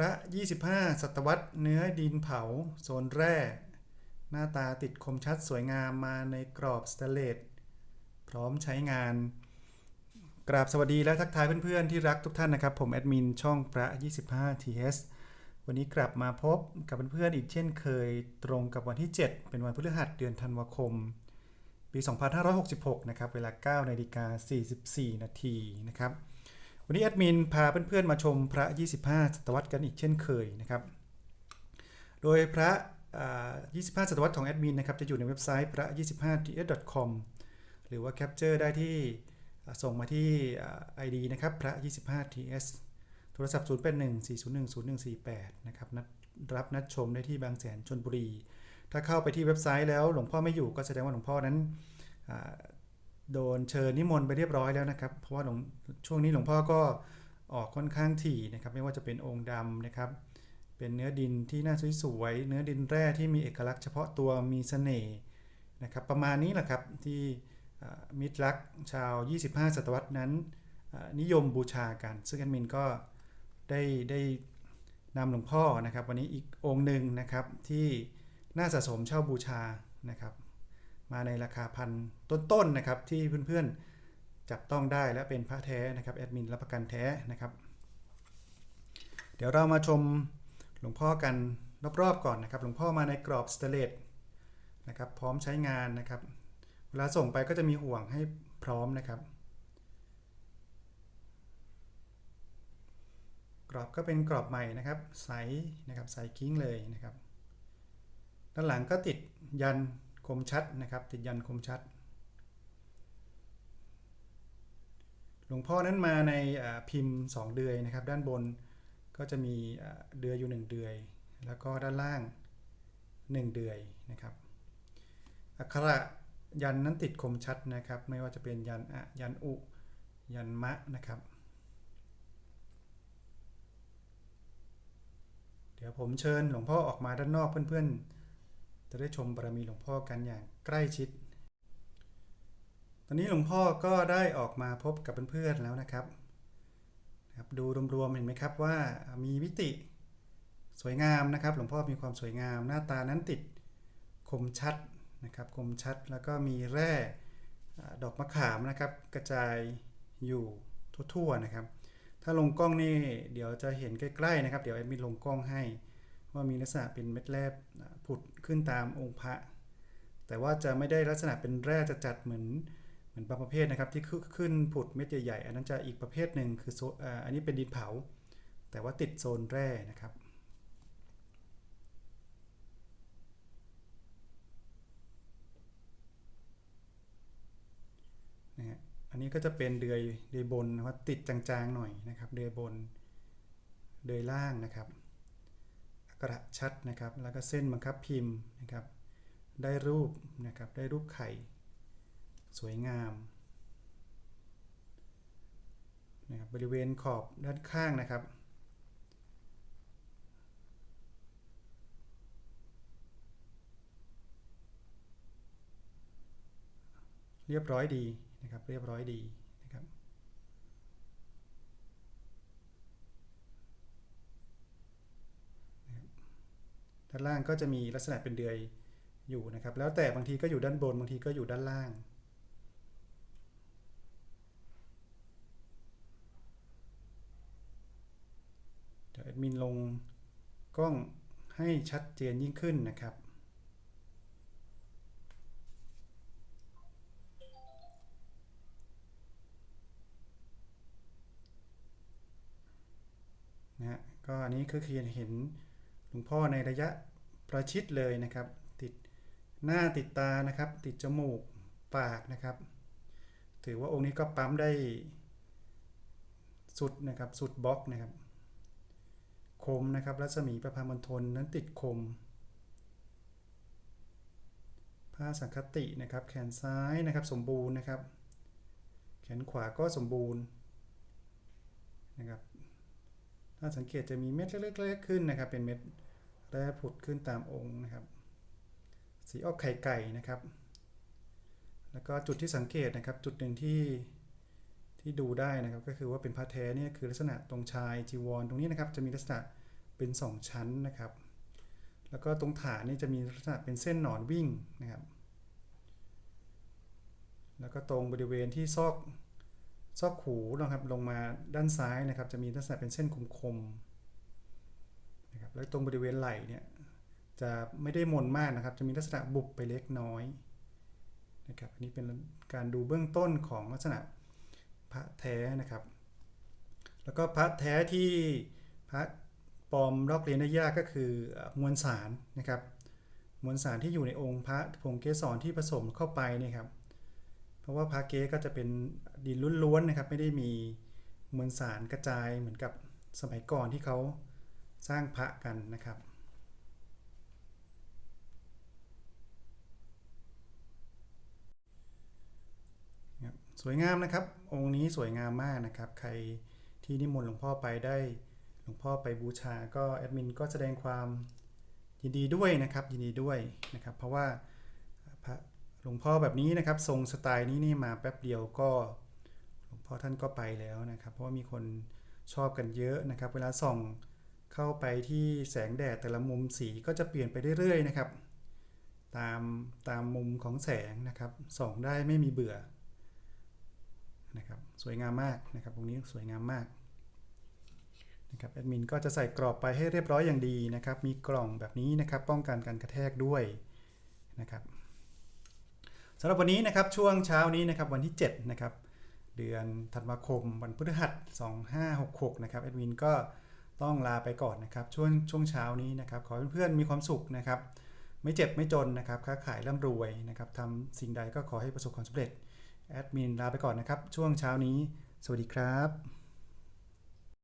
พระ 25 ศตวรรษเนื้อดินเผา โซนแร่ หน้าตาติดคมชัดสวยงามมาในกรอบสเตเลสพร้อมใช้งาน กราบสวัสดีและทักทายเพื่อนๆที่รักทุกท่านนะครับ ผมแอดมินช่องพระ 25 TS วันนี้กลับมาพบกับเพื่อนๆอีกเช่นเคยตรงกับวันที่ 7 เป็นวันพฤหัสเดือนธันวาคม ปี 2566 นะครับ เวลา9นาฬิกา44 นาทีนะครับ วันนี้แอดมินพาเพื่อนๆมาชมพระ 25 ศตวรรษกันอีกเช่นเคยนะครับ โดยพระอ่า25 ศตวรรษของแอดมินนะครับจะอยู่ในเว็บไซต์พระ 25ts.com หรือว่าแคปเจอร์ได้ที่ส่งมาที่อ่า ID นะครับพระ 25ts โทรศัพท์ 0814010148 นะครับนัดรับนัดชมได้ที่บางแสนชนบุรี ถ้าเข้าไปที่เว็บไซต์แล้วหลวงพ่อไม่อยู่ก็แสดงว่าหลวงพ่อนั้น โดนเชิญนิมนต์ไปเรียบร้อยแล้วนะครับ เพราะว่าหลวงช่วงนี้หลวงพ่อก็ออกค่อนข้างถี่นะครับ ไม่ว่าจะเป็นองค์ดำนะครับ เป็นเนื้อดินที่น่าสวยๆเนื้อดินแร่ที่มีเอกลักษณ์เฉพาะตัวมีเสน่ห์นะครับ ประมาณนี้แหละครับที่มิตรรักชาว 25 ศตวรรษนั้น นิยมบูชากัน ซึ่งแอดมินก็ได้ได้นำหลวงพ่อนะครับ วันนี้อีกองค์หนึ่งนะครับที่น่าสะสมเช่าบูชานะครับ มาในราคาพันต้นๆนะครับ ที่เพื่อนๆจับต้องได้และเป็นพระแท้นะครับแอดมินรับประกันแท้นะครับ เดี๋ยวเรามาชมหลวงพ่อกันรอบๆก่อนนะครับ หลวงพ่อมาในกรอบสเตเลสนะครับ พร้อมใช้งานนะครับ เวลาส่งไปก็จะมีห่วงให้พร้อมนะครับ กรอบก็เป็นกรอบใหม่นะครับ ใสนะครับใสกิ้งเลยนะครับ ด้านหลังก็ติดยัน คมชัดนะครับ ติดยันคมชัด หลวงพ่อนั้นมาในพิมพ์ 2 เดือยนะครับ ด้านบนก็จะมีเดือยอยู่ 1 เดือย แล้วก็ด้านล่าง 1 เดือยนะครับ อักขระยันนั้นติดคมชัดนะครับ ไม่ว่าจะเป็นยันอะยันอุ ยันมะนะครับ เดี๋ยวผมเชิญหลวงพ่อออกมาด้านนอกเพื่อนๆ จะได้ชมบารมีหลวงพ่อกันอย่างใกล้ชิด ตอนนี้หลวงพ่อก็ได้ออกมาพบกับเพื่อนๆแล้วนะครับครับดูรวมๆเห็นไหมครับว่ามีมิติสวยงามนะครับ หลวงพ่อมีความสวยงาม หน้าตานั้นติดคมชัดนะครับคมชัดแล้วก็มีแร่ดอกมะขามนะครับ กระจายอยู่ทั่วๆนะครับ ถ้าลงกล้องนี่เดี๋ยวจะเห็นใกล้ๆนะครับ เดี๋ยวแอดมินลงกล้องให้ ว่ามีลักษณะเป็นเม็ดแร่ผุดขึ้นตามองค์พระ แต่ว่าจะไม่ได้ลักษณะเป็นแร่จะจัดเหมือนเหมือนบางประเภทนะครับ ที่ขึ้นผุดเม็ดใหญ่ๆอันนั้นจะอีกประเภทหนึ่งคืออันนี้เป็นดินเผา แต่ว่าติดโซนแร่นะครับนะฮะอันนี้ก็จะเป็นเดือยเดือยบนนะครับติดจางๆหน่อยนะครับ เดือยบนเดือยล่างนะครับ กระชัดนะครับ แล้วก็เส้นบังคับพิมพ์นะครับ ได้รูปนะครับ ได้รูปไข่ สวยงามนะครับบริเวณขอบด้านข้างนะครับ เรียบร้อยดีนะครับ เรียบร้อยดีนะครับ ด้านล่างก็จะมีลักษณะเป็นเดือยอยู่นะครับ แล้วแต่บางทีก็อยู่ด้านบนบางทีก็อยู่ด้านล่าง เดี๋ยวแอดมินลงกล้องให้ชัดเจนยิ่งขึ้นนะครับนะฮะก็อันนี้ก็คือเห็นหลว งพ่อในระยะประชิดเลยนะครับ ติดหน้าติดตานะครับ ติดจมูกปากนะครับ ถือว่าองค์นี้ก็ปั๊มได้สุดนะครับสุดบล็อกนะครับ คมนะครับรัศมีประพามณฑลนั้นติดคม ผ้าสังคตินะครับ แขนซ้ายนะครับสมบูรณ์นะครับ แขนขวาก็สมบูรณ์นะครับถ้าสังเกตจะมีเม็ดเล็กๆขึ้นนะครับ เป็นเม็ด แร่ผุดขึ้นตามองค์นะครับ สีออกไข่ไก่นะครับ แล้วก็จุดที่สังเกตนะครับ จุดหนึ่งที่ที่ดูได้นะครับ ก็คือว่าเป็นพระแท้เนี่ยคือลักษณะตรงชายจีวรตรงนี้นะครับ จะมีลักษณะเป็น 2 ชั้นนะครับ แล้วก็ตรงฐานนี่จะมีลักษณะเป็นเส้นหนอนวิ่งนะครับ แล้วก็ตรงบริเวณที่ซอกซอกหูนะครับลงมาด้านซ้ายนะครับ จะมีลักษณะเป็นเส้นคมๆนะครับ แล้วตรงบริเวณไหล่เนี่ยจะไม่ได้มนมากนะครับ จะมีลักษณะบุบไปเล็กน้อยนะครับ อันนี้เป็นการดูเบื้องต้นของลักษณะพระแท้นะครับ แล้วก็พระแท้ที่พระปลอมลอกเลียนได้ยากก็คือมวลสารนะครับ มวลสารที่อยู่ในองค์พระผงเกสรที่ผสมเข้าไปนี่ครับ เพราะว่าพระเกก็จะเป็นดินล้วนๆนะครับ ไม่ได้มีมวลสารกระจายเหมือนกับสมัยก่อนที่เขา สร้างพระกันนะครับสวยงามนะครับ องค์นี้สวยงามมากนะครับ ใครที่นิมนต์หลวงพ่อไปได้หลวงพ่อไปบูชาก็แอดมินก็แสดงความยินดีด้วยนะครับ ยินดีด้วยนะครับ เพราะว่าพระหลวงพ่อแบบนี้นะครับทรงสไตล์นี้นี่มาแป๊บเดียวก็หลวงพ่อท่านก็ไปแล้วนะครับ เพราะว่ามีคนชอบกันเยอะนะครับ เวลาส่อง เข้าไปที่แสงแดดแต่ละมุมสีก็จะเปลี่ยนไปเรื่อยๆนะครับ ตามตามมุมของแสงนะครับส่องได้ไม่มีเบื่อนะครับสวยงามมากนะครับตรงนี้สวยงามมากนะครับแอดมินก็จะใส่กรอบไปให้เรียบร้อยอย่างดีนะครับ มีกล่องแบบนี้นะครับ ป้องกันการกระแทกด้วยนะครับสำหรับวันนี้นะครับช่วงเช้านี้นะครับวันที่7นะครับเดือนธันวาคมวันพฤหัส 2566นะครับแอดมินก็ ต้องลาไปก่อนนะครับช่วงช่วงเช้านี้นะครับขอให้เพื่อนๆมีความสุขนะครับ ไม่เจ็บไม่จนนะครับค้าขายร่ำรวยนะครับทำสิ่งใดก็ขอให้ประสบความสำเร็จแอดมินลาไปก่อนนะครับ ช่วงเช้านี้ สวัสดีครับ